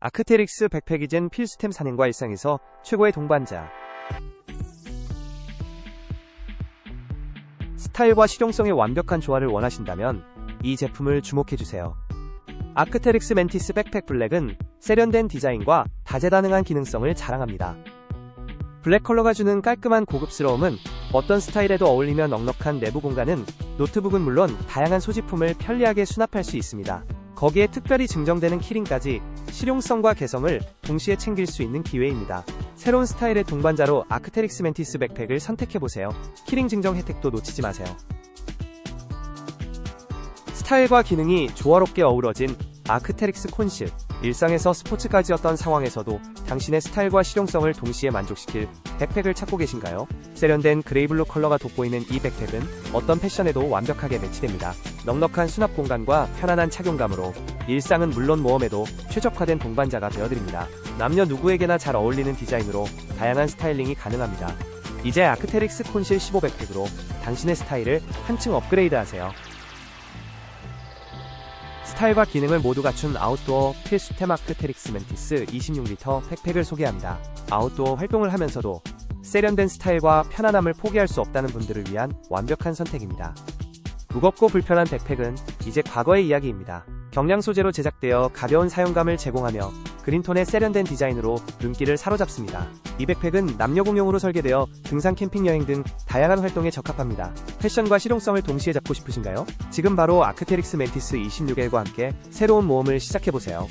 아크테릭스 백팩이젠 필수템 산행과 일상에서 최고의 동반자. 스타일과 실용성의 완벽한 조화를 원하신다면 이 제품을 주목해주세요. 아크테릭스 멘티스 백팩 블랙은 세련된 디자인과 다재다능한 기능성을 자랑합니다. 블랙 컬러가 주는 깔끔한 고급스러움은 어떤 스타일에도 어울리며 넉넉한 내부 공간은 노트북은 물론 다양한 소지품을 편리하게 수납할 수 있습니다. 거기에 특별히 증정되는 키링까지 실용성과 개성을 동시에 챙길 수 있는 기회입니다. 새로운 스타일의 동반자로 아크테릭스 멘티스 백팩을 선택해보세요. 키링 증정 혜택도 놓치지 마세요. 스타일과 기능이 조화롭게 어우러진 아크테릭스 콘실. 일상에서 스포츠까지였던 상황에서도 당신의 스타일과 실용성을 동시에 만족시킬 백팩을 찾고 계신가요? 세련된 그레이블루 컬러가 돋보이는 이 백팩은 어떤 패션에도 완벽하게 매치됩니다. 넉넉한 수납 공간과 편안한 착용감으로 일상은 물론 모험에도 최적화된 동반자가 되어드립니다. 남녀 누구에게나 잘 어울리는 디자인으로 다양한 스타일링이 가능합니다. 이제 아크테릭스 콘실 15 백팩으로 당신의 스타일을 한층 업그레이드하세요. 스타일과 기능을 모두 갖춘 아웃도어 필수템 아크테릭스 멘티스 26리터 백팩을 소개합니다. 아웃도어 활동을 하면서도 세련된 스타일과 편안함을 포기할 수 없다는 분들을 위한 완벽한 선택입니다. 무겁고 불편한 백팩은 이제 과거의 이야기입니다. 경량 소재로 제작되어 가벼운 사용감을 제공하며 그린톤의 세련된 디자인으로 눈길을 사로잡습니다. 이 백팩은 남녀 공용으로 설계되어 등산 캠핑 여행 등 다양한 활동에 적합합니다. 패션과 실용성을 동시에 잡고 싶으신가요? 지금 바로 아크테릭스 멘티스 26L과 함께 새로운 모험을 시작해보세요.